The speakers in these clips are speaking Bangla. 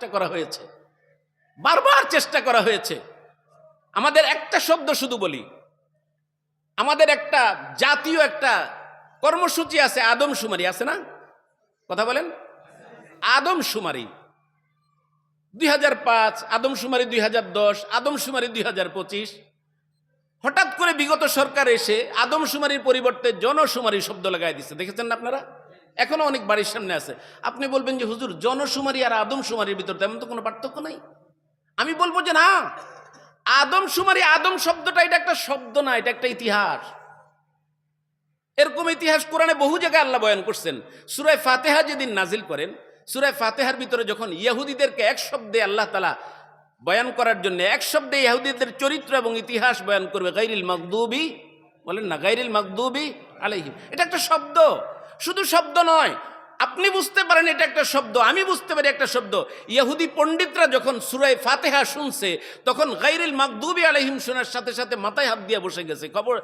চেষ্টা করা হয়েছে। বারবার চেষ্টা করা হয়েছে। আমাদের একটা শব্দ শুধু বলি। আমাদের একটা জাতীয় একটা কর্মসূচি আছে আদমশুমারি আছে না? কথা বলেন? আদমশুমারি দুই হাজার পাঁচ আদমশুমারি দুই হাজার দশ আদমশুমারি দুই হাজার পঁচিশ। হঠাৎ করে বিগত সরকার এসে আদমশুমারির পরিবর্তে জনশুমারি শব্দ লাগাই দিচ্ছে। দেখেছেন না আপনারা? এখনও অনেক বাড়ির সামনে আছে। আপনি বলবেন যে, হুজুর, জনশুমারি আর আদমশুমারির ভিতর তেমন তো কোনো পার্থক্য নাই? আমি বলব যে, না, আদমশুমারি, আদম শব্দটা এটা একটা শব্দ না, এটা একটা ইতিহাস। এরকম ইতিহাস কোরআনে বহু জায়গায় আল্লাহ বয়ান করছেন। সুরায় ফাতেহা যেদিন নাজিল করেন সুরায় ফাতেহার ভিতরে যখন ইয়াহুদিদেরকে এক শব্দে আল্লাহ তালা বয়ান করার জন্য এক শব্দে ইহুদিদের চরিত্র এবং ইতিহাস বয়ান করবে, গাইরিল মকদুবি বলেন না, গাইরিল মকদুবি আলাইহিম এটা একটা শব্দ। শুধু শব্দ নয়। আপনি বুঝতে পারেন এটা একটা শব্দ, আমি বুঝতে পারি একটা শব্দ। ইয়াহুদি পণ্ডিতরা যখন সুরায় ফাতেহা শুনছে, তখন গাইরিল মাকদুবি আলহিম শোনার সাথে সাথে মাথায় হাত দিয়ে বসে গেছে। খবর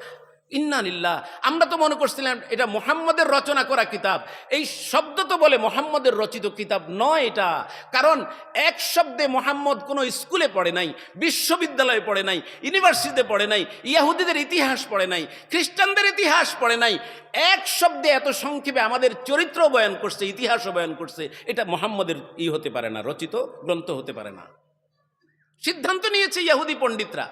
ইন্নানিল্লাহ আমরা তো মনে করছিলাম, এটা মোহাম্মদের রচনা করা কিতাব। এই শব্দ তো বলে মোহাম্মদের রচিত কিতাব নয় এটা। কারণ এক শব্দে মোহাম্মদ কোনো স্কুলে পড়ে নাই, বিশ্ববিদ্যালয়ে পড়ে নাই, ইউনিভার্সিটিতে পড়ে নাই, ইয়াহুদিদের ইতিহাস পড়ে নাই, খ্রিস্টানদের ইতিহাস পড়ে নাই। এক শব্দে এত সংক্ষেপে আমাদের চরিত্র বয়ান করছে, ইতিহাসও বয়ান করছে, এটা মোহাম্মদের ই হতে পারে না, রচিত গ্রন্থ হতে পারে না। সিদ্ধান্ত নিয়েছে ইয়াহুদি পণ্ডিতরা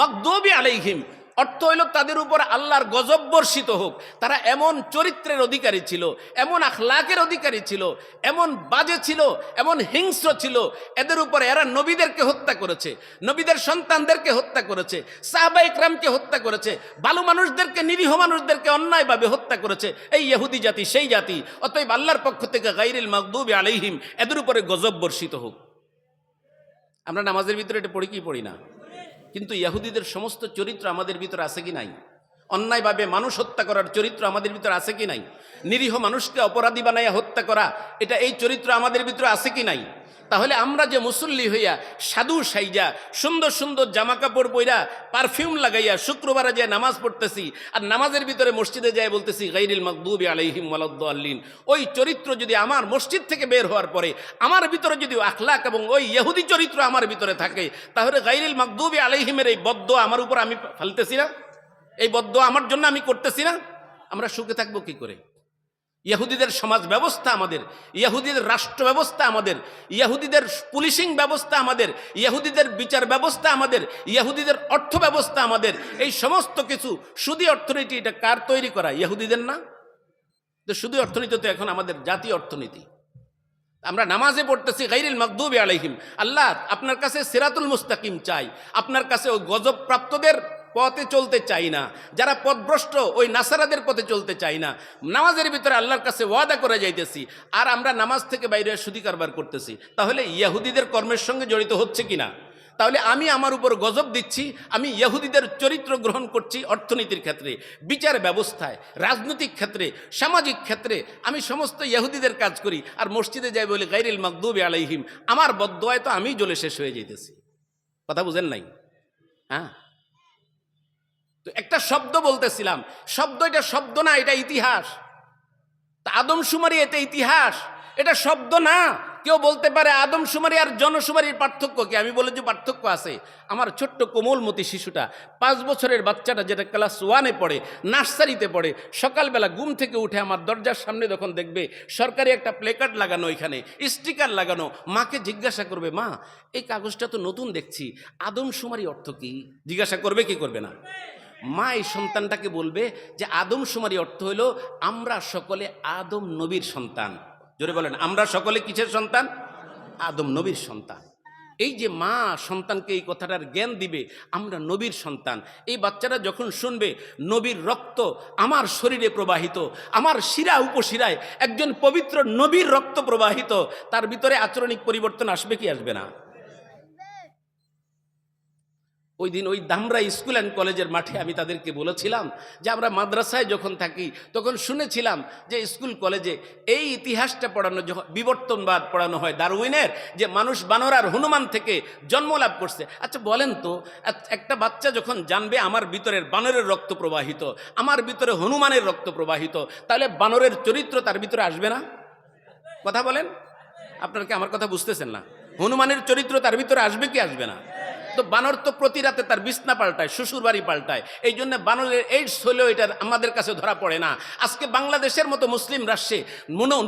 মকদবি আলাইহিম অর্থ হইল তাদের উপর আল্লাহর গজব বর্ষিত হোক। তারা এমন চরিত্রের অধিকারী ছিল, এমন আখলাকের অধিকারী ছিল, এমন বাজে ছিল, এমন হিংস্র ছিল। এদের উপর এরা নবীদেরকে হত্যা করেছে, নবীদের সন্তানদেরকে হত্যা করেছে, সাহবা ইকরামকে হত্যা করেছে ভালো মানুষদেরকে, নিরীহ মানুষদেরকে অন্যায়ভাবে হত্যা করেছে। এই ইহুদি জাতি, সেই জাতি, অতএব আল্লাহর পক্ষ থেকে গাইরিল মকদুবি আলাইহিম, এদের উপরে গজব বর্ষিত হোক। আমরা নামাজের ভিতরে এটা পড়ি কি পড়ি না? কিন্তু ইয়াহুদিদের সমস্ত চরিত্র আমাদের ভিতরে আছে কি নাই? অন্যায়ভাবে মানুষ হত্যা করার চরিত্র আমাদের ভিতরে আছে কি নাই? নিরীহ মানুষকে অপরাধী বানাইয়া হত্যা করা, এটা এই চরিত্র আমাদের ভিতরে আছে কি নাই? তাহলে আমরা যে মুসল্লি হইয়া সাধু সাইজা, সুন্দর সুন্দর জামা কাপড় পইরা পারফিউম লাগাইয়া শুক্রবারে যে নামাজ পড়তেছি আর নামাজের ভিতরে মসজিদে যায় বলতেছি, গাইরিল মকদুবি আলাইহিম ওয়ালাদ্দাল্লিন ওই চরিত্র যদি আমার মসজিদ থেকে বের হওয়ার পরে, আমার ভিতরে যদি আখলাক এবং ওই ইহুদি চরিত্র আমার ভিতরে থাকে, তাহলে গাইরিল মকদুবি আলাইহিমের এই বদ্ধ আমার উপর আমি ফেলতেছি না? এই বদ্ধ আমার জন্য আমি করতেছি না? আমরা সুখে থাকব কি করে? ইহুদিদের সমাজ ব্যবস্থা আমাদের, ইহুদিদের রাষ্ট্র ব্যবস্থা আমাদের, ইহুদিদের পুলিশিং ব্যবস্থা আমাদের, ইহুদিদের বিচার ব্যবস্থা আমাদের, ইহুদিদের অর্থ ব্যবস্থা আমাদের, এই সমস্ত কিছু সুদী অর্থনীতি, এটা কার তৈরি করা? ইহুদিদের না? তো সুদী অর্থনীতি তো এখন আমাদের জাতীয় অর্থনীতি। আমরা নামাজে পড়তেছি, গাইরিল মকদুবি আলাইহিম। আল্লাহ আপনার কাছে সিরাতুল মুস্তাকিম চাই। আপনার কাছে ওই গজব প্রাপ্তদের পথে চলতে চাই না, যারা পথভ্রষ্ট ওই নাসারাদের পথে চলতে চাই না। নামাজের ভিতরে আল্লাহর কাছে ওয়াদা করে যাইতেছি, আর আমরা নামাজ থেকে বাইরে সুদি কারবার করতেছি। তাহলে ইয়াহুদিদের কর্মের সঙ্গে জড়িত হচ্ছে কিনা? তাহলে আমি আমার উপর গজব দিচ্ছি, আমি ইহুদিদের চরিত্র গ্রহণ করছি অর্থনীতির ক্ষেত্রে, বিচার ব্যবস্থায়, রাজনৈতিক ক্ষেত্রে, সামাজিক ক্ষেত্রে, আমি সমস্ত ইহুদিদের কাজ করি, আর মসজিদে যাই বলে গাইরিল মকদুবে আলাইহিম, আমার বদয় তো আমি জ্বলে শেষ হয়ে যেতেছি কথা বুঝেন নাই? হ্যাঁ? তো একটা শব্দ বলতেছিলাম। শব্দ এটা শব্দ না, এটা ইতিহাস। তা আদমশুমারি এটা ইতিহাস। এটা শব্দ না। কেউ বলতে পারে আদমশুমারি আর জনশুমারির পার্থক্য কি? আমি বলে যে পার্থক্য আছে। আমার ছোট্ট কোমলমতি শিশুটা পাঁচ বছরের বাচ্চাটা যেটা ক্লাস ওয়ানে পড়ে, নার্সারিতে পড়ে, সকালবেলা ঘুম থেকে উঠে আমার দরজার সামনে যখন দেখবে সরকারি একটা প্লেকার্ড লাগানো এখানে স্টিকার লাগানো, মাকে জিজ্ঞাসা করবে, মা, এই কাগজটা তো নতুন দেখছি। আদমশুমারি অর্থ কি? জিজ্ঞাসা করবে, কি করবে না? মা এই সন্তানটাকে বলবে যে আদমশুমারি অর্থ হলো আমরা সকলে আদম নবীর সন্তান। জোরে বলেন, আমরা সকলে কিসের সন্তান? আদম নবীর সন্তান। এই যে মা সন্তানকে এই কথাটার জ্ঞান দিবে, আমরা নবীর সন্তান। এই বাচ্চারা যখন শুনবে, নবীর রক্ত আমার শরীরে প্রবাহিত, আমার শিরা উপশিরায় একজন পবিত্র নবীর রক্ত প্রবাহিত, তার ভিতরে আচরণিক পরিবর্তন আসবে কি আসবে না? ওই দিন ওই দামরা স্কুল অ্যান্ড কলেজের মাঠে আমি তাদেরকে বলেছিলাম যে আমরা মাদ্রাসায় যখন থাকি, তখন শুনেছিলাম যে স্কুল, কলেজে এই ইতিহাসটা পড়ানো যখন, বিবর্তনবাদ পড়ানো হয় দারউইনের যে মানুষ বানর আর হনুমান থেকে জন্ম লাভ করছে। আচ্ছা বলেন তো একটা বাচ্চা যখন জানবে আমার ভিতরের বানরের রক্ত প্রবাহিত, আমার ভিতরে হনুমানের রক্ত প্রবাহিত, তাহলে বানরের চরিত্র তার ভিতরে আসবে না? কথা বলেন? আপনারা কি আমার কথা বুঝতেছেন না? হনুমানের চরিত্র তার ভিতরে আসবে কি আসবে না? তো বানর তো প্রতি রাতে তার বিছনা পাল্টায়, শ্বশুর বাড়ি পাল্টায়। এই জন্য বানরের এইডস হলেও এটা আমাদের কাছে ধরা পড়ে না। আজকে বাংলাদেশের মতো মুসলিম রাষ্ট্রে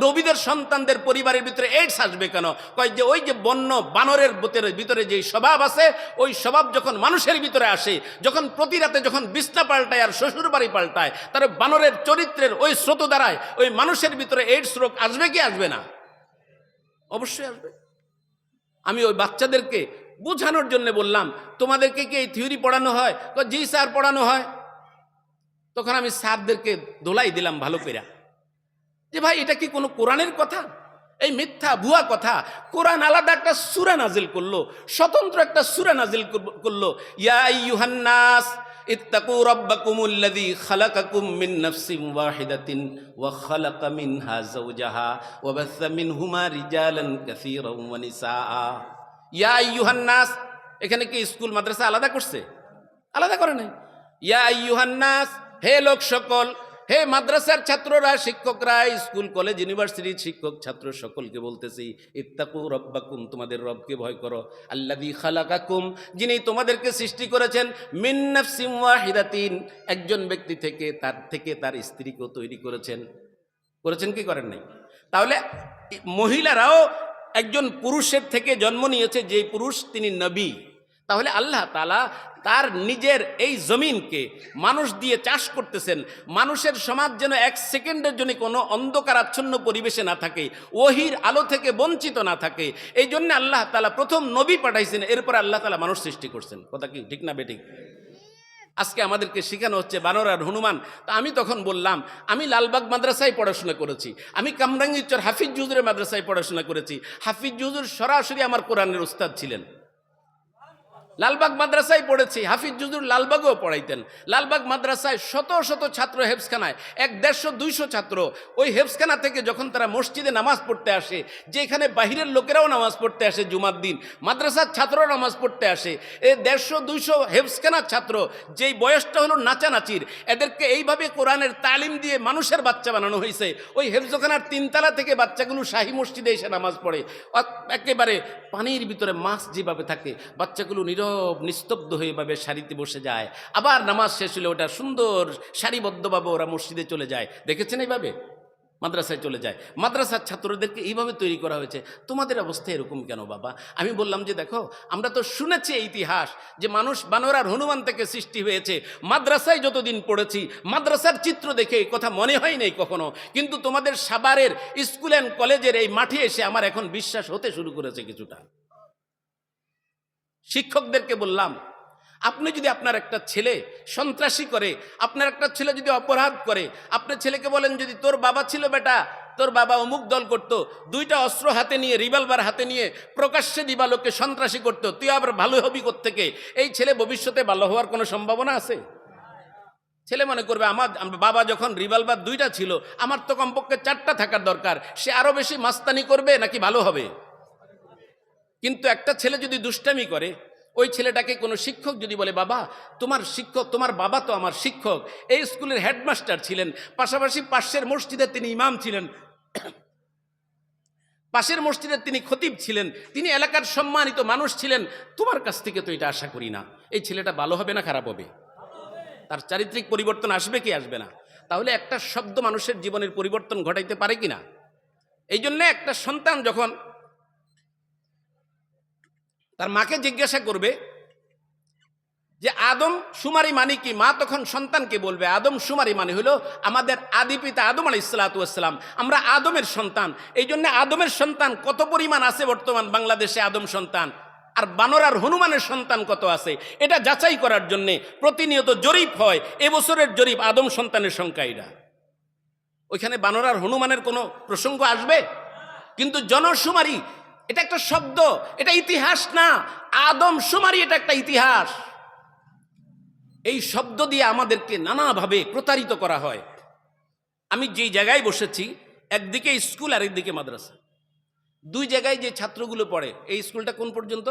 নবীদের সন্তানদের পরিবারের ভিতরে এইডস আসবে কেন? কয় যে ওই যে বন্য বানরের ভিতরে যে স্বভাব আছে, ওই স্বভাব যখন মানুষের ভিতরে আসে, যখন প্রতি রাতে যখন বিছনা পাল্টায় আর শ্বশুর বাড়ি পাল্টায় তার বানরের চরিত্রের ওই স্রোত দ্বারায় ওই মানুষের ভিতরে এইডস রোগ আসবে কি আসবে না? অবশ্যই আসবে। আমি ওই বাচ্চাদেরকে বোঝানোর জন্য বললাম, তোমাদেরকে কি এই থিওরি পড়ানো হয়? জি স্যার, পড়ানো হয়। তখন আমি স্যারদেরকে দোলাই দিলাম ভালো করে যে ভাই, এটা কি কোনো কোরআনের কথা? এই মিথ্যা ভুয়া কথা? কোরআন আলাদা একটা সুরা নাজিল করল, স্বতন্ত্র একটা সুরা নাজিল করল। ইয়া ইউহান্নাস ইত্তাকু ওয়া ইয়া ইউহান্নাস এখানে কি স্কুল, মাদ্রাসা আলাদা করছে? আলাদা করে নাই। ইয়া ইউহান্নাস হে লোক সকল, হে মাদ্রাসার ছাত্ররা, শিক্ষকরা, স্কুল, কলেজ, ইউনিভার্সিটির শিক্ষক, ছাত্র সকলকে বলতেছি, ইত্তাকু রব্বাকুম, তোমাদের রবকে ভয় করো। আল্লাযী খালাকাকুম, যিনি তোমাদেরকে সৃষ্টি করেছেন, মিন নাফসিন ওয়াহিদাতিন। একজন ব্যক্তি থেকে, তার থেকে তার স্ত্রীকেও তৈরি করেছেন। করেছেন কি করেন নাই? তাহলে মহিলারাও একজন পুরুষের থেকে জন্ম নিয়েছে যে পুরুষ তিনি নবী। তাহলে আল্লাহ তালা তার নিজের এই জমিনকে মানুষ দিয়ে চাষ করতেছেন। মানুষের সমাজ যেন এক সেকেন্ডের জন্য কোনো অন্ধকারাচ্ছন্ন পরিবেশে না থাকে, ওহির আলো থেকে বঞ্চিত না থাকে। এই জন্য আল্লাহ তালা প্রথম নবী পাঠাইছেন, এরপর আল্লাহ তালা মানুষ সৃষ্টি করছেন। কথা কি ঠিক না বেঠিক? আজকে আমাদেরকে শেখানো হচ্ছে বানর আর হনুমান। তা আমি তখন বললাম, আমি লালবাগ মাদ্রাসায় পড়াশোনা করেছি, আমি কামরাঙ্গিচর হাফিজ জুজুরের মাদ্রাসায় পড়াশোনা করেছি। হাফিজ জুজুর সরাসরি আমার কোরআনের উস্তাদ ছিলেন। লালবাগ মাদ্রাসায় পড়েছি। হাফিজ জুজুর লালবাগও পড়াইতেন। লালবাগ মাদ্রাসায় শত শত ছাত্র হেফসখানায় এক দেড়শো, দুইশো ছাত্র। ওই হেফসখানা থেকে যখন তারা মসজিদে নামাজ পড়তে আসে, যেখানে বাহিরের লোকেরাও নামাজ পড়তে আসে জুমার দিন, মাদ্রাসার ছাত্ররাও নামাজ পড়তে আসে। এই দেড়শো, দুইশো হেফসখানার ছাত্র, যেই বয়সটা হলো নাচানাচির, এদেরকে এইভাবে কোরআনের তালিম দিয়ে মানুষের বাচ্চা বানানো হয়েছে। ওই হেফজখানার তিনতলা থেকে বাচ্চাগুলো শাহী মসজিদে এসে নামাজ পড়ে। একেবারে পানির ভিতরে মাছ যেভাবে থাকে, বাচ্চাগুলো নীরব নিস্তব্ধ হয়ে এভাবে সারিতে বসে যায়। আবার নামাজ শেষ হলে ওটা সুন্দর সারিবদ্ধভাবে ওরা মসজিদে চলে যায়। দেখেছেন এইভাবে? মাদ্রাসায় চলে যায়। মাদ্রাসার ছাত্রদেরকে এইভাবে তৈরি করা হয়েছে। তোমাদের অবস্থা এরকম কেন বাবা? আমি বললাম যে, দেখো, আমরা তো শুনেছি ইতিহাস যে মানুষ বানর আর হনুমান থেকে সৃষ্টি হয়েছে। মাদ্রাসায় যতদিন পড়েছি, মাদ্রাসার চিত্র দেখে কথা মনে হয় নাই কখনো। কিন্তু তোমাদের সাবারের স্কুল অ্যান্ড কলেজের এই মাঠে এসে আমার এখন বিশ্বাস হতে শুরু করেছে কিছুটা। শিক্ষকদেরকে বললাম, আপনি যদি আপনার একটা ছেলে সন্ত্রাসী করে, আপনার একটা ছেলে যদি অপরাধ করে আপনার ছেলেকে বলেন যদি তোর বাবা ছিল বেটা, তোর বাবা অমুক দল করতো, দুইটা অস্ত্র হাতে নিয়ে রিভলভার হাতে নিয়ে প্রকাশ্যে দিবা দিবালোকে সন্ত্রাসী করতো, তুই আবার ভালো হবি থেকে এই ছেলে ভবিষ্যতে ভালো হওয়ার কোনো সম্ভাবনা আছে? ছেলে মনে করবে, আমার বাবা যখন রিভলভার দুইটা ছিল, আমার তো কমপক্ষে চারটা থাকার দরকার, সে আরও বেশি মাস্তানি করবে নাকি ভালো হবে? কিন্তু একটা ছেলে যদি দুষ্টামি করে, ওই ছেলেটাকে কোনো শিক্ষক যদি বলে, বাবা, তোমার শিক্ষক, তোমার বাবা তো আমার শিক্ষক। এই স্কুলের হেডমাস্টার ছিলেন। পাশাপাশি পাশের মসজিদে তিনি ইমাম ছিলেন। পাশের মসজিদে তিনি খতিব ছিলেন। তিনি এলাকার সম্মানিত মানুষ ছিলেন। তোমার কাছ থেকে তো এটা আশা করি না। এই ছেলেটা ভালো হবে না খারাপ হবে? তার চারিত্রিক পরিবর্তন আসবে কি আসবে না? তাহলে একটা শব্দ মানুষের জীবনের পরিবর্তন ঘটাইতে পারে কি না এই জন্যে একটা সন্তান যখন তার মাকে জিজ্ঞাসা করবে যে, আদম সুমারি মানে কি? মা তখন সন্তানকে বলবে, আদম সুমারি মানে হলো আমাদের আদি পিতা আদম আলাই ইসলাতাম আমরা আদমের সন্তান। এই জন্য আদমের সন্তান কত পরিমাণ আছে বর্তমান বাংলাদেশে আদম সন্তান? আর বানর আর হনুমানের সন্তান কত আছে? এটা যাচাই করার জন্যে প্রতিনিয়ত জরিপ হয় এবছরের জরিপ আদম সন্তানের সংখ্যা এটা ওইখানে বানর আর হনুমানের কোনো প্রসঙ্গ আসবে? কিন্তু জনশুমারি এটা একটা শব্দ, এটা ইতিহাস না। আদম সুমারি এটা একটা ইতিহাস। এই শব্দ দিয়ে আমাদেরকে নানাভাবে প্রতারিত করা হয়। আমি যেই জায়গায় বসেছি, একদিকে স্কুল আর একদিকে মাদ্রাসা। দুই জায়গায় যে ছাত্রগুলো পড়ে, এই স্কুলটা কোন পর্যন্ত?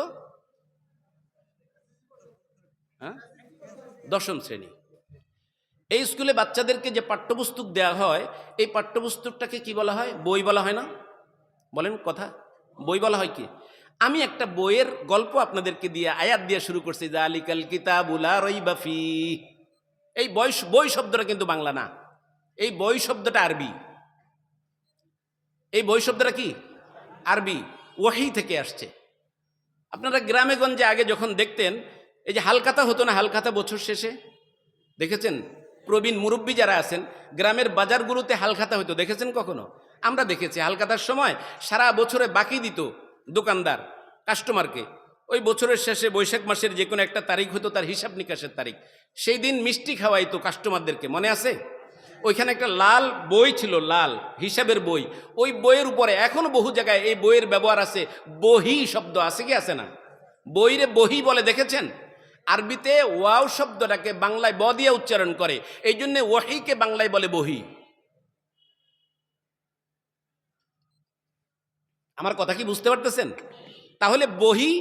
হ্যাঁ? দশম শ্রেণি। এই স্কুলে বাচ্চাদেরকে যে পাঠ্যপুস্তক দেওয়া হয়, এই পাঠ্যপুস্তকটাকে কি বলা হয়? বই বলা হয় না? বলেন কথা। বই বলা হয় কি? আমি একটা বইয়ের গল্প আপনাদেরকে দিয়ে, আয়াত দিয়ে শুরু করছি। জালিকাল কিতাবুলা রইবাফি এই বই বই শব্দটা কিন্তু বাংলা না। এই বই শব্দটা আরবি। এই বই শব্দটা কি? আরবি। ওয়াহি থেকে আসছে। আপনারা গ্রামে গঞ্জে আগে যখন দেখতেন, এই যে হালকাতা হতো না, হালকাতা বছর শেষে? দেখেছেন? প্রবীণ মুরব্বী যারা আছেন, গ্রামের বাজারগুলোতে হালখাতা হতো। দেখেছেন কখনো? আমরা দেখেছি হালকাতার সময় সারা বছরে বাকি দিত দোকানদার কাস্টমারকে ওই বছরের শেষে বৈশাখ মাসের যে কোনো একটা তারিখ হতো তার হিসাব নিকাশের তারিখ। সেই দিন মিষ্টি খাওয়াইতো কাস্টমারদেরকে মনে আছে? ওইখানে একটা লাল বই ছিল, লাল, হিসাবের বই। ওই বইয়ের উপরে এখনও বহু জায়গায় এই বইয়ের ব্যবহার আছে, বহি শব্দ, আছে কি, আছে না? বইরে বহি বলে দেখেছেন? আরবিতে ওয়াও শব্দটাকে বাংলায় ব দিয়ে উচ্চারণ করে। এই জন্যে ওয়াহিকে বাংলায় বলে বহি। আমার কথা কি বুঝতে পারতেছেন? তাহলে বহি,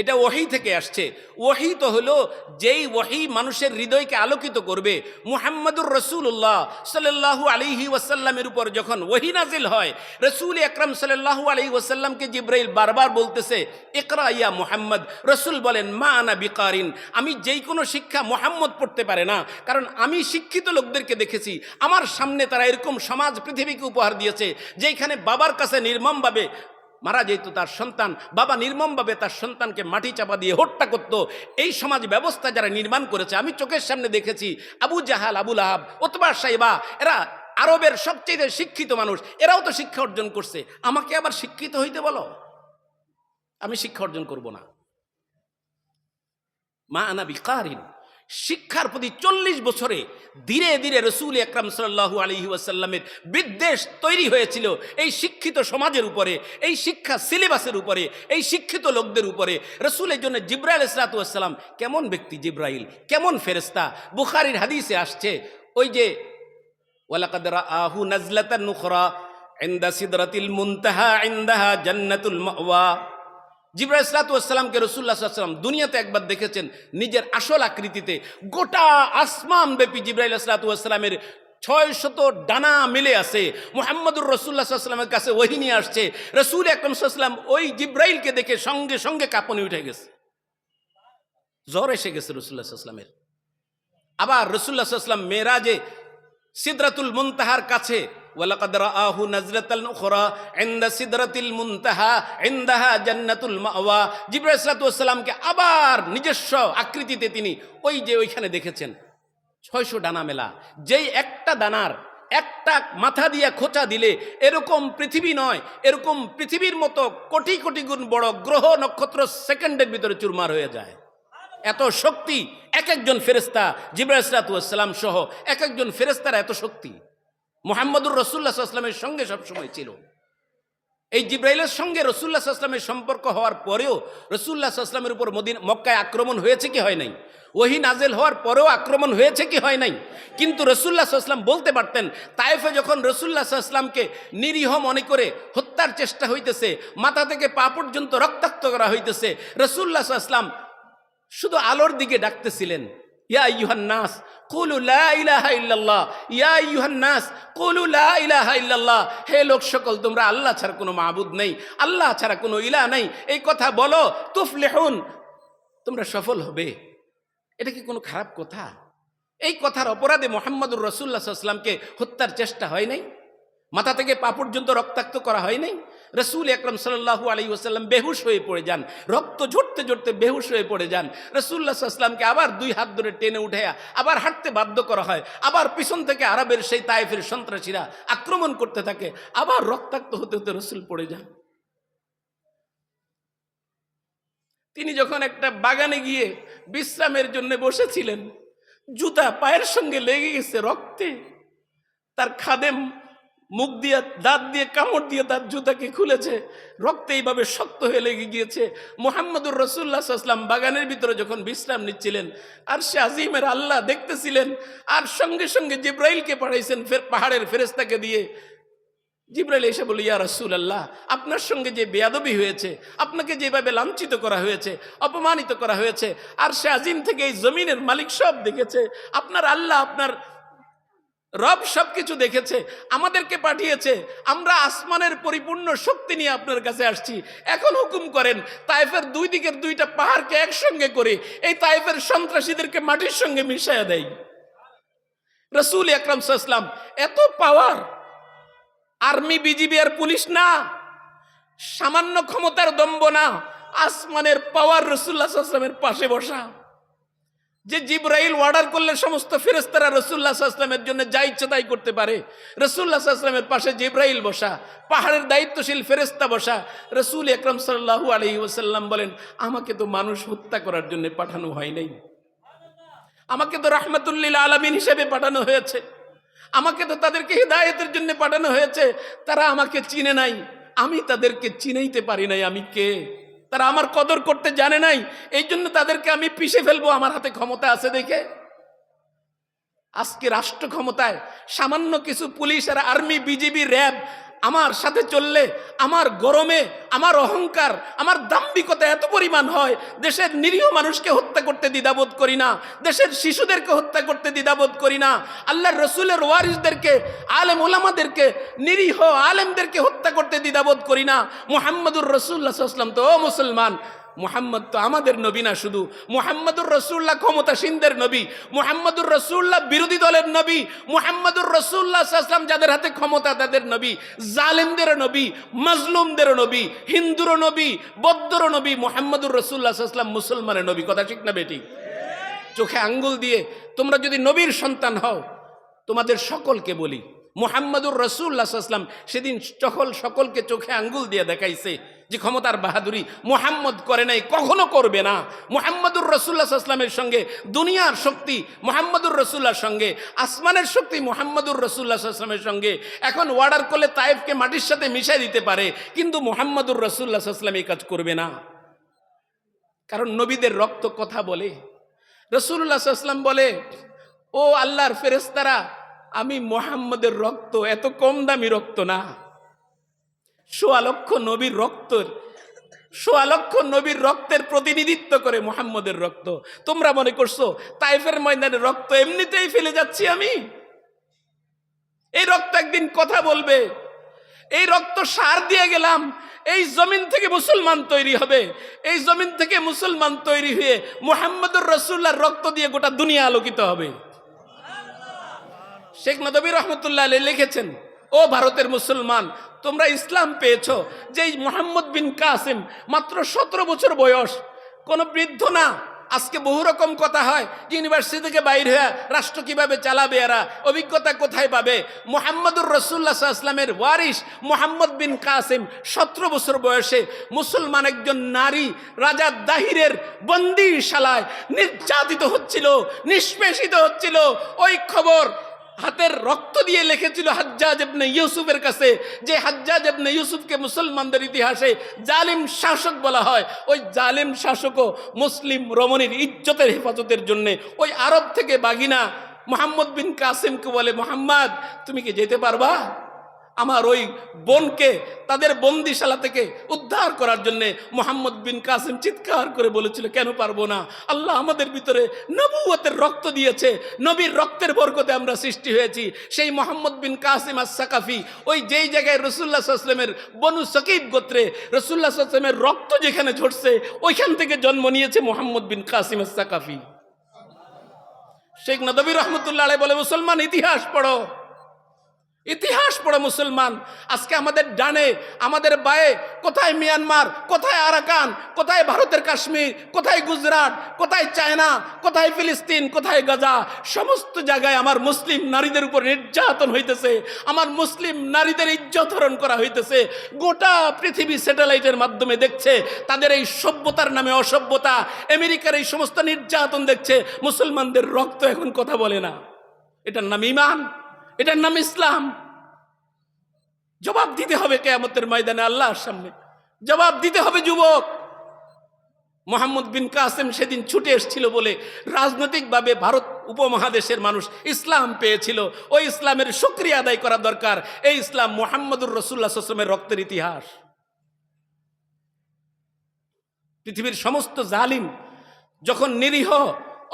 এটা ওহি থেকে আসছে। ওহি তো হলো যেই ওহি মানুষের হৃদয়কে আলোকিত করবে। মুহাম্মদুর রসুল্লাহ সাল্লাল্লাহু আলিহি ওয়াসাল্লামের উপর যখন ওহি নাজিল হয়, রসুল আকরাম সাল্লাল্লাহু আলহি ওয়াসাল্লামকে জিব্রাইল বারবার বলতেছে একরা ইয়া মুহাম্মদ। রসুল বলেন, মা আনা বিকারিন। আমি যেই কোনো শিক্ষা মোহাম্মদ পড়তে পারে না, কারণ আমি শিক্ষিত লোকদেরকে দেখেছি। আমার সামনে তারা এরকম সমাজ পৃথিবীকে উপহার দিয়েছে যেখানে বাবার কাছে নির্মমভাবে মারা যেত তার সন্তান, বাবা নির্মমভাবে তার সন্তানকে মাটি চাপা দিয়ে হত্যা করত। এই সমাজ ব্যবস্থা যারা নির্মাণ করেছে, আমি চোখের সামনে দেখেছি, আবু জাহাল, আবুল আহাব ওতবা সাইবা, এরা আরবের সবচেয়ে শিক্ষিত মানুষ, এরাও তো শিক্ষা অর্জন করছে। আমাকে আবার শিক্ষিত হইতে বলো? আমি শিক্ষা অর্জন করব না। মা আনা বিকারিন শিক্ষার প্রতি চল্লিশ বছরে ধীরে ধীরে রসুল আকরাম সাল্লাহু আলহি ওয়াসাল্লামের বিদ্বেষ তৈরি হয়েছিল এই শিক্ষিত সমাজের উপরে, এই শিক্ষা সিলেবাসের উপরে, এই শিক্ষিত লোকদের উপরে। রসুলের জন্য জিব্রাইল ইসলাতাম কেমন ব্যক্তি জিব্রাইল? কেমন ফেরেস্তা বুখারির হাদিসে আসছে, ওই যে ওয়ালাকাদরা আহু নাজলাতান নুখরা ইন্দা সিদরাতিল জান্নাতুল মাওয়া। জিব্রা ইসলাতামকে রসুল্লাহ সাল্লাম দুনিয়াতে একবার দেখেছেন, নিজের আসল আকৃতিতে গোটা আসমান ব্যাপী জিব্রাইল ইসলাতামের ছয় শত ডানা মিলে আছে। মোহাম্মদুর রসুল্লাহ সাল্লামের কাছে ওহি নিয়ে আসছে। রসুল আকরম সাল্লাম ওই জিব্রাইলকে দেখে সঙ্গে সঙ্গে কাঁপনি উঠে গেছে। জ্বর এসে গেছে রসুল্লাহ সাল্লামের আবার রসুল্লাহ সাল্লাম মেয়েরাজে সিদরাতুল মুনতাহার কাছে ওয়ালাকাদ রাআহু নাজরাতাল উখরা ইনদা সিদরাতিল মুনতাহা ইনদাহা মাওয়া জিবরাইল আবার নিজস্ব আকৃতিতে তিনি ওই যে ওইখানে দেখেছেন ছয়শো ডানা মেলা। যেই একটা দানার একটা মাথা দিয়ে খোঁচা দিলে এরকম পৃথিবী নয়, এরকম পৃথিবীর মতো কোটি কোটি গুণ বড় গ্রহ নক্ষত্র সেকেন্ডের ভিতরে চুরমার হয়ে যায়। এত শক্তি, এক একজন ফেরেস্তা জিব্রাইসলাতাম সহ এক একজন ফেরেস্তার এত শক্তি। মোহাম্মদুর রসুল্লাহ আসলামের সঙ্গে সবসময় ছিল। এই জিব্রাইলের সঙ্গে রসুল্লাহ আসলামের সম্পর্ক হওয়ার পরেও রসুল্লাহ আসলামের উপর মদিন, মক্কায় আক্রমণ হয়েছে কি হয় নাই? ওহি নাজেল হওয়ার পরেও আক্রমণ হয়েছে কি হয় নাই? কিন্তু রসুল্লাহ আসলাম বলতে পারতেন, তাইফে যখন রসুল্লাহ আসলামকে নিরীহ মনে করে হত্যার চেষ্টা হইতেছে, মাথা থেকে পা পর্যন্ত রক্তাক্ত করা হইতেছে রসুল্লাহ আসলাম শুধু আলোর দিকে ডাকতেছিলেন, ইয়া ইউহান নাস কুলু লা ইলাহা ইল্লাল্লাহ। ইয়া ইউহান নাস, কুলু লা ইলাহা ইল্লাল্লাহ। হে লোক সকল, তোমরা আল্লাহ ছাড়া কোনো মাবুদ নেই, আল্লাহ ছাড়া কোনো ইলাহ নেই। এই কথা বলো, তুফলিহুন, তোমরা সফল হবে। এটা কি কোনো খারাপ কথা? এই কথার অপরাধে মোহাম্মদুর রসুল্লাহ সাল্লামকে হত্যার চেষ্টা হয় নাই? মাথা থেকে পা পর্যন্ত রক্তাক্ত করা হয় নাই? রসুল একরম সাল্লাহু আলী ওসাল্লাম বেহুশ হয়ে পড়ে যান। রক্ত ঝরতে ঝরতে বেহুশ হয়ে পড়ে যান। রসুল্লাহ সাল্লামকে আবার দুই হাত ধরে টেনে উঠে আবার হাঁটতে বাধ্য করা হয়। আবার পিছন থেকে আরবের সেই তাইফের সন্ত্রাসীরা আক্রমণ করতে থাকে। আবার রক্তাক্ত হতে হতে রসুল পড়ে যান। তিনি যখন একটা বাগানে গিয়ে বিশ্রামের জন্য বসেছিলেন, জুতা পায়ের সঙ্গে লেগে গেছে রক্তে। তার খাদেম মুখ দিয়ে, দাঁত দিয়ে, কামড় দিয়ে তার জুতাকে খুলেছে। রক্তে এইভাবে শক্ত হয়ে লেগে গিয়েছে। মোহাম্মদুর রসুল্লাহ আসলাম বাগানের ভিতরে যখন বিশ্রাম নিচ্ছিলেন আর সে আজিমের আল্লাহ দেখতেছিলেন, আর সঙ্গে সঙ্গে জিব্রাইলকে পাঠাইছেন ফের পাহাড়ের ফেরেস্তাকে দিয়ে। জিব্রাইল এসে বলি ইয়া রসুল আল্লাহ আপনার সঙ্গে যে বেয়াদবি হয়েছে, আপনাকে যেভাবে লাঞ্ছিত করা হয়েছে, অপমানিত করা হয়েছে আর সে আজিম থেকে এই জমিনের মালিক সব দেখেছে। আপনার আল্লাহ আপনার রব সবকিছু দেখেছে, আমাদেরকে পাঠিয়েছে, আমরা আসমানের পরিপূর্ণ শক্তি নিয়ে আপনার কাছে আসছি। এখন হুকুম করেন, তাইফের দুই দিকের দুইটা পাহাড়কে একসঙ্গে করে এই তাইফের সন্ত্রাসীদেরকে মাটির সঙ্গে মিশাইয়া দেয় রসুল আকরাম সাল্লাম এত পাওয়ার আর্মি, বিজিবি আর পুলিশ না, সামান্য ক্ষমতার দম্ব না, আসমানের পাওয়ার রসুল্লাহ সাল্লামের পাশে বসা। যে জিব্রাইল অর্ডার করলে সমস্ত ফেরেস্তারা রসুল্লাহ আসলামের জন্য যা ইচ্ছে তাই করতে পারে। রসুল্লাহ আসলামের পাশে জিব্রাইল বসা, পাহাড়ের দায়িত্বশীল ফেরেস্তা বসা, রসুল একরম সাল্লাহু আলহি ওসাল্লাম বলেন, আমাকে তো মানুষ হত্যা করার জন্য পাঠানো হয় নাই। আমাকে তো রহমতুল্লিল আলমিন হিসেবে পাঠানো হয়েছে। আমাকে তো তাদেরকে হৃদায়তের জন্য পাঠানো হয়েছে। তারা আমাকে চিনে নাই। আমি তাদেরকে চিনেইতে পারি নাই। আমি কে? তারা আমার কদর করতে জানে নাই। এই জন্য তাদেরকে আমি পিষে ফেলব, আমার হাতে ক্ষমতা আছে দেখে। আজকে রাষ্ট্র ক্ষমতায় সামান্য কিছু পুলিশ আর আর্মি, বিজিবি, র্যাব আমার সাথে চললে আমার গরমে, আমার অহংকার, আমার দাম্ভিকতা এত পরিমাণ হয়, দেশের নিরীহ মানুষকে হত্যা করতে দ্বিধাবোধ করি না, দেশের শিশুদেরকে হত্যা করতে দ্বিধাবোধ করি না, আল্লাহর রসুলের ওয়ারিসদেরকে, আলেম ওলামাদেরকে নিরীহ আলেমদেরকে হত্যা করতে দ্বিধাবোধ করি না, মোহাম্মদুর রসুল্লাহ আসলাম তো ও মুসলমান মোহাম্মদ তো আমাদের নবী না শুধু। মোহাম্মদুর রসুল্লাহ ক্ষমতাসীনদের নবী, মোহাম্মদুর রসুল্লাহ বিরোধী দলের নবী, মোহাম্মদুর রসুল্লাহ আসলাম যাদের হাতে ক্ষমতা তাদের নবী, জালেমদের নবী, মজলুমদের নবী, হিন্দুর নবী, বৌদ্ধর নবী, মোহাম্মদুর রসুল্লাহ আসলাম মুসলমানের নবী। কথা ঠিক না বেটি চোখে আঙ্গুল দিয়ে তোমরা যদি নবীর সন্তান হও, তোমাদের সকলকে বলি মোহাম্মদুর রসুল্লাহ আসলাম সেদিন সকল সকলকে চোখে আঙ্গুল দিয়ে দেখাইছে যে ক্ষমতার বাহাদুরি মোহাম্মদ করে নাই, কখনো করবে না। মোহাম্মদুর রসুল্লাহ আসলামের সঙ্গে দুনিয়ার শক্তি মোহাম্মদুর রসুল্লাহর সঙ্গে, আসমানের শক্তি মোহাম্মদুর রসুল্লাহ আসলামের সঙ্গে। এখন ওয়ার্ডার করলে তাইফকে মাটির সাথে মিশাই দিতে পারে, কিন্তু মোহাম্মদুর রসুল্লাহ আসলাম এই কাজ করবে না। কারণ নবীদের রক্ত কথা বলে রসুল্লাহ আসলাম বলে, ও আল্লাহর ফেরেস্তারা আমি মোহাম্মদের রক্ত, এত কম দামি রক্ত না। সোয়া লক্ষ নবীর রক্তের, সোয়া লক্ষ নবীর রক্তের প্রতিনিধিত্ব করে মোহাম্মদের রক্ত। তোমরা মনে করছ, তাইফের ময়দানে রক্ত এমনিতেই ফেলে যাচ্ছি আমি? এই রক্ত একদিন কথা বলবে, এই রক্ত সার দিয়ে গেলাম, এই জমিন থেকে মুসলমান তৈরি হবে, এই জমিন থেকে মুসলমান তৈরি হয়ে মোহাম্মদুর রসুল্লাহর রক্ত দিয়ে গোটা দুনিয়া আলোকিত হবে। শেখ নদবী রহমতুল্লাহ আলী লিখেছেন, ও ভারতের মুসলমান, তোমরা ইসলাম পেয়েছ যে মোহাম্মদ বিন কাসিম মাত্র সতেরো বছর বয়স, কোনো বৃদ্ধ না, আজকে বহু রকম কথা হয়, ইউনিভার্সিটি থেকে বাইর হয়ে রাষ্ট্র কীভাবে চালাবে এরা, অভিজ্ঞতা কোথায় পাবে? মোহাম্মদুর রসুল্লাহ ইসলামের ওয়ারিস মোহাম্মদ বিন কাসিম সতেরো বছর বয়সে মুসলমান একজন নারী রাজা দাহিরের বন্দিশালায় নির্যাতিত হচ্ছিল, নিষ্পেষিত হচ্ছিল। ওই খবর হাতের রক্ত দিয়ে লিখেছিল হাজ্জাজ ইবনে ইউসুফের কাছে, যে হাজ্জাজ ইবনে ইউসুফকে মুসলমানদের ইতিহাসে জালিম শাসক বলা হয়। ওই জালিম শাসকও মুসলিম রমণীর ইজ্জতের হেফাজতের জন্যে ওই আরব থেকে বাগিনা মোহাম্মদ বিন কাসিমকে বলে, মোহাম্মদ, তুমি কি যেতে পারবা? আমার ওই বোনকে, তাদের বন্দিশালা থেকে উদ্ধার করার জন্য মোহাম্মদ বিন কাসিম চিৎকার করে বলেছিল, কেন পারব না? আল্লাহ আমাদের ভিতরে নবুয়তের রক্ত দিয়েছে। নবীর রক্তের বরকতে আমরা সৃষ্টি হয়েছি। সেই মোহাম্মদ বিন কাসিম আস সাকাফি ওই যেই জায়গায় রসুল্লাহ আসলামের বনু সকিব গোত্রে রসুল্লাহ আসলামের রক্ত যেখানে ঝরছে, ওইখান থেকে জন্ম নিয়েছে মোহাম্মদ বিন কাসিম আস সাকাফি শেখ নদবী রহমতুল্লাহ বলে, মুসলমান ইতিহাস পড়ো। ইতিহাস পড়ে মুসলমান। আজকে আমাদের ডানে, আমাদের বায়ে, কোথায় মিয়ানমার, কোথায় আরাকান, কোথায় ভারতের কাশ্মীর, কোথায় গুজরাট, কোথায় চায়না, কোথায় ফিলিস্তিন, কোথায় গাজা, সমস্ত জায়গায় আমার মুসলিম নারীদের উপর নির্যাতন হইতেছে। আমার মুসলিম নারীদের ইজ্জত হরণ করা হইতেছে। গোটা পৃথিবী স্যাটেলাইটের মাধ্যমে দেখছে, তাদের এই সভ্যতার নামে অসভ্যতা, আমেরিকার এই সমস্ত নির্যাতন দেখছে। মুসলমানদের রক্ত এখন কথা বলে না। এটার নাম ইমান। এটার নাম ইসলাম। জবাব দিতে হবে কেয়ামতের ময়দানে আল্লাহর সামনে। জবাব দিতে হবে যুবক। মোহাম্মদ বিন কাসেম সেদিন ছুটে এসেছিল বলে রাজনৈতিকভাবে ভারত উপমহাদেশের মানুষ ইসলাম পেয়েছিল। ওই ইসলামের সুক্রিয়া আদায় করা দরকার। এই ইসলাম মোহাম্মদুর রসুল্লাহ আসলামের রক্তের ইতিহাস। পৃথিবীর সমস্ত জালিম যখন নিরীহ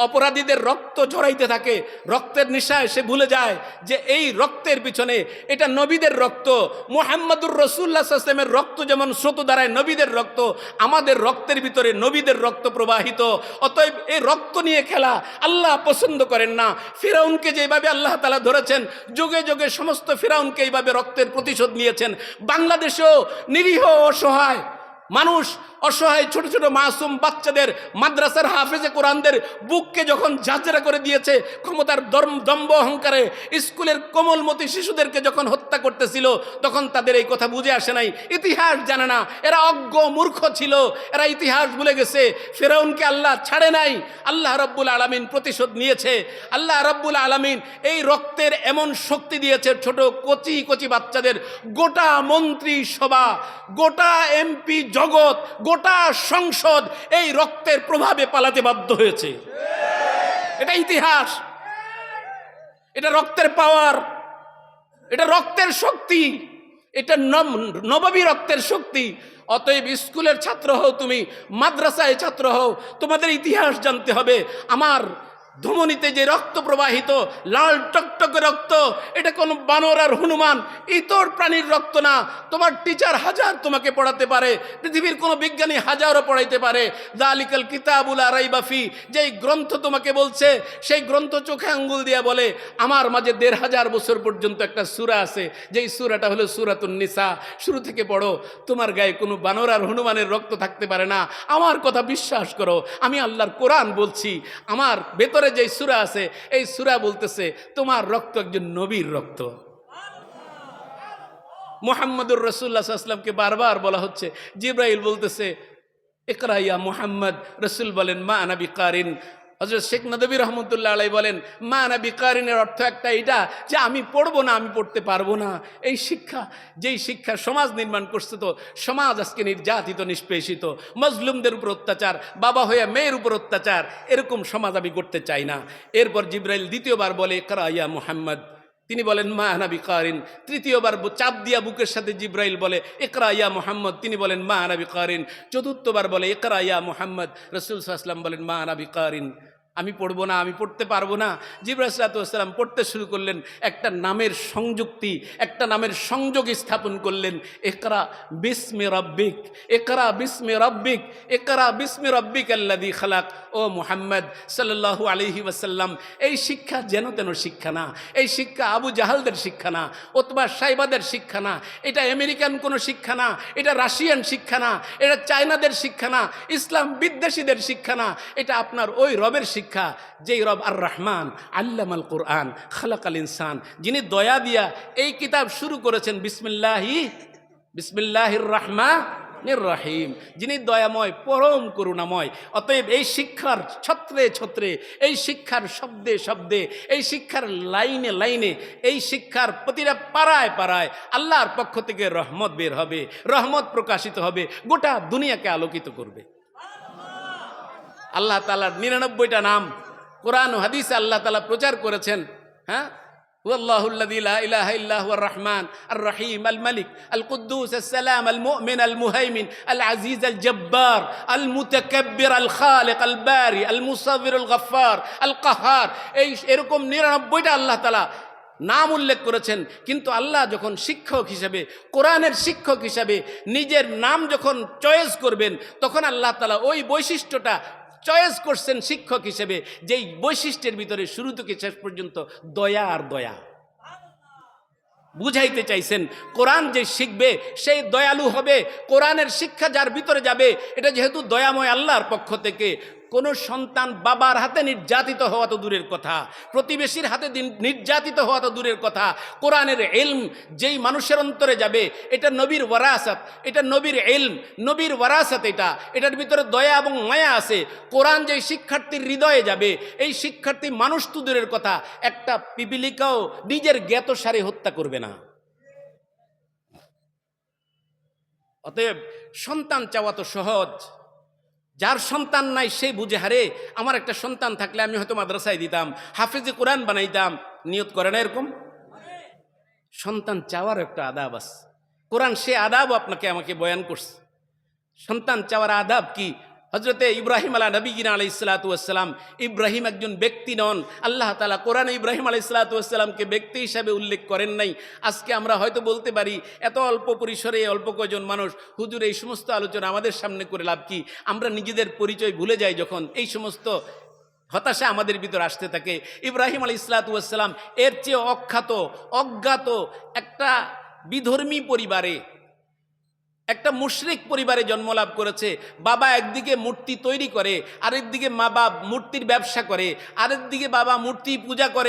অপরাধীদের রক্ত ঝরাইতে থাকে, রক্তের নেশায় সে ভুলে যায় যে এই রক্তের পিছনে এটা নবীদের রক্ত, মোহাম্মদুর রসুল্লাহামের রক্ত যেমন স্রোত দ্বারায় নবীদের রক্ত, আমাদের রক্তের ভিতরে নবীদের রক্ত প্রবাহিত। অতএব এই রক্ত নিয়ে খেলা আল্লাহ পছন্দ করেন না। ফেরাউনকে যেভাবে আল্লাহ তালা ধরেছেন, যোগে যোগে সমস্ত ফেরাউনকে এইভাবে রক্তের প্রতিশোধ নিয়েছেন। বাংলাদেশেও নিরীহ অসহায় মানুষ অসহায় ছোট ছোট মাসুম বাচ্চাদের, মাদ্রাসার হাফেজে কোরআনদের বুককে যখন ঝাঁচরা করে দিয়েছে, ক্ষমতার দম্ভ অহংকারে স্কুলের কোমলমতি শিশুদেরকে যখন হত্যা করতেছিল, তখন তাদের এই কথা বুঝে আসে নাই। ইতিহাস জানে না, এরা অজ্ঞ মূর্খ ছিল, এরা ইতিহাস ভুলে গেছে। ফেরাউনকে আল্লাহ ছাড়ে নাই, আল্লাহ রব্বুল আলমিন প্রতিশোধ নিয়েছে। আল্লাহ রব্বুল আলমিন এই রক্তের এমন শক্তি দিয়েছে, ছোট কচি কচি বাচ্চাদের। গোটা মন্ত্রী সভা গোটা এমপি জগৎ গোটা সংসদ এই রক্তের প্রভাবে পালাতে বাধ্য হয়েছে। এটা ইতিহাস। এটা রক্তের পাওয়ার এটা রক্তের শক্তি। এটা নবাবী রক্তের শক্তি। অতএব স্কুলের ছাত্র হও তুমি, মাদ্রাসায় ছাত্র হও, তোমাদের ইতিহাস জানতে হবে। আমার ধমনীতে যে রক্ত প্রবাহিত, লাল টকটকে রক্ত, এটা কোনো বানর আর হনুমান, ইতর প্রাণীর রক্ত না। তোমার টিচার হাজার তোমাকে পড়াতে পারে, পৃথিবীর কোনো বিজ্ঞানী হাজারও পড়াইতে পারে। দালিকাল কিতাবুল আরাই বাফি যেই গ্রন্থ তোমাকে বলছে, সেই গ্রন্থ চোখে আঙ্গুল দিয়ে বলে, আমার মাঝে দেড় হাজার বছর পর্যন্ত একটা সুরা আছে, যেই সুরাটা হলো সুরাতুন নিসা। শুরু থেকে পড়ো, তোমার গায়ে কোনো বানর আর হনুমানের রক্ত থাকতে পারে না। আমার কথা বিশ্বাস করো, আমি আল্লাহর কোরআন বলছি, আমার ভেতরে যেই সুরা আছে, এই সুরা বলতেছে, তোমার রক্ত একজন নবীর রক্ত। মোহাম্মদুর রসুল্লাহ আসলামকে বারবার বলা হচ্ছে, জিব্রাইল বলতেছে একরা ইয়া মোহাম্মদ রসুল বলেন, মা আনাবি কারিন হজরত শেখ নদবী রহমতুল্লাহ আলাই বলেন, মা না বিকারিনের অর্থ একটা এটা যে আমি পড়ব না, আমি পড়তে পারব না। এই শিক্ষা, যেই শিক্ষা সমাজ নির্মাণ করছে তো, সমাজ আজকে নির্যাতিত, নিষ্পেষিত, মজলুমদের উপর অত্যাচার, বাবা হয়ে মেয়ের উপর অত্যাচার, এরকম সমাজ আমি করতে চাই না। এরপর জিব্রাইল দ্বিতীয়বার বলে কারা ইয়া মোহাম্মদ। তিনি বলেন, মা আনাবি কারিন তৃতীয়বার চাপ দিয়া বুকের সাথে জিব্রাইল বলে একরা ইয়া মোহাম্মদ। তিনি বলেন, মা আনাবি কারিন চতুর্থবার বলে একরা ইয়া মোহাম্মদ। রসুল সাল্লাম বলেন, মা আনাবি কারিন আমি পড়ব না, আমি পড়তে পারব না। জিব্রাইল সালাতাম পড়তে শুরু করলেন, একটা নামের সংযুক্তি, একটা নামের সংযোগ স্থাপন করলেন। একরা বিস্মে রব্বিক একরা বিস্মে রব্বিক একরা বিস্মে রব্বিক আল্লাদি খালাক। ও মুহাম্মদ সাল্লাল্লাহু আলহি ওয়াসাল্লাম, এই শিক্ষা যেন তেন শিক্ষা না, এই শিক্ষা আবু জাহালদের শিক্ষা না অথবা সাইবাদের শিক্ষা না, এটা আমেরিকান কোনো শিক্ষা না, এটা রাশিয়ান শিক্ষা না, এটা চায়নাদের শিক্ষা না, ইসলাম বিদ্বেষীদের শিক্ষা না, এটা আপনার ওই রবের শিক্ষা যেই রব আর রহমান আল্লাম আল কোরআন খালাক আল ইনসান, যিনি দয়া দিয়া এই কিতাব শুরু করেছেন, বিসমিল্লাহি বিসমিল্লাহির রহমা নির রহিম যিনি দয়াময়, পরম করুণাময়, অতএব এই শিক্ষার ছত্রে ছত্রে, এই শিক্ষার শব্দে শব্দে, এই শিক্ষার লাইনে লাইনে, এই শিক্ষার প্রতিটা পাড়ায় পাড়ায় আল্লাহর পক্ষ থেকে রহমত বের হবে, রহমত প্রকাশিত হবে, গোটা দুনিয়াকে আলোকিত করবে। আল্লাহ তালার নিরানব্বইটা নাম কোরআন হাদিসে আল্লাহ তালা প্রচার করেছেন হ্যাঁ? রহমান আর রহিম আল মালিক আল কুদ্দুস আসসালাম আল মোমিন আল মুহাইমিন আল আজিজ আল জব্বার আল মুতকব্বির আল খালেক আল বারি আল মুসাফির আল গফার আল কাহার এই এরকম নিরানব্বইটা আল্লাহ তালা নাম উল্লেখ করেছেন। কিন্তু আল্লাহ যখন শিক্ষক হিসাবে, কোরআনের শিক্ষক হিসাবে নিজের নাম যখন চয়েস করবেন, তখন আল্লাহ তালা ওই বৈশিষ্ট্যটা চয়েস করছেন শিক্ষক হিসেবে, যেই বৈশিষ্ট্যের ভিতরে শুরু থেকে শেষ পর্যন্ত দয়া আর দয়া। বুঝাইতে চাইছেন, কোরআন যে শিখবে, সেই দয়ালু হবে। কোরআনের শিক্ষা যার ভিতরে যাবে, এটা যেহেতু দয়াময় আল্লাহর পক্ষ থেকে কোনো সন্তান বাবার হাতে নির্যাতিত হওয়া তো দূরের কথা, প্রতিবেশীর হাতে নির্যাতিত হওয়া তো দূরের কথা। কোরআনের এলম যেই মানুষের অন্তরে যাবে, এটা নবীর ওয়ারাসাত, এটা নবীর এলম, নবীর ওয়ারাসাত এটা, এটার ভিতরে দয়া এবং মায়া আছে। কোরআন যেই শিক্ষার্থীর হৃদয়ে যাবে, এই শিক্ষার্থী মানুষ তো দূরের কথা, একটা পিপিলিকাও নিজের জ্ঞাত সারে হত্যা করবে না। অতএব সন্তান চাওয়া তো সহজ। যার সন্তান নাই, সে বুঝে, হারে, আমার একটা সন্তান থাকলে আমি হয়তো মাদ্রাসায় দিতাম, হাফেজে কোরআন বানাইতাম। নিয়ত করে না এরকম? সন্তান চাওয়ার একটা আদাব আছে। কোরআন সে আদাব আপনাকে আমাকে বয়ান করছে। সন্তান চাওয়ার আদাব কি? হজরতে ইব্রাহিম আলা নবীনা আলাই সালাতাম ইব্রাহিম একজন ব্যক্তি নন। আল্লাহ তালা কোরআন ইব্রাহিম আলাই সালাতামকে ব্যক্তি হিসাবে উল্লেখ করেন নাই। আজকে আমরা হয়তো বলতে পারি, এত অল্প পরিসরে অল্প কজন মানুষ, হুজুর এই সমস্ত আলোচনা আমাদের সামনে করে লাভ কি? আমরা নিজেদের পরিচয় ভুলে যাই যখন এই সমস্ত হতাশা আমাদের ভিতর আসতে থাকে। ইব্রাহিম আলী ইসলাতাম এর চেয়ে অখ্যাত, অজ্ঞাত একটা বিধর্মী পরিবারে একটা মুশরিক পরিবারে জন্ম লাভ করেছে। বাবা একদিকে মূর্তি তৈরি করে, আরেকদিকে মা বাপ মূর্তির ব্যবসা করে, আরেকদিকে বাবা মূর্তি পূজা করে।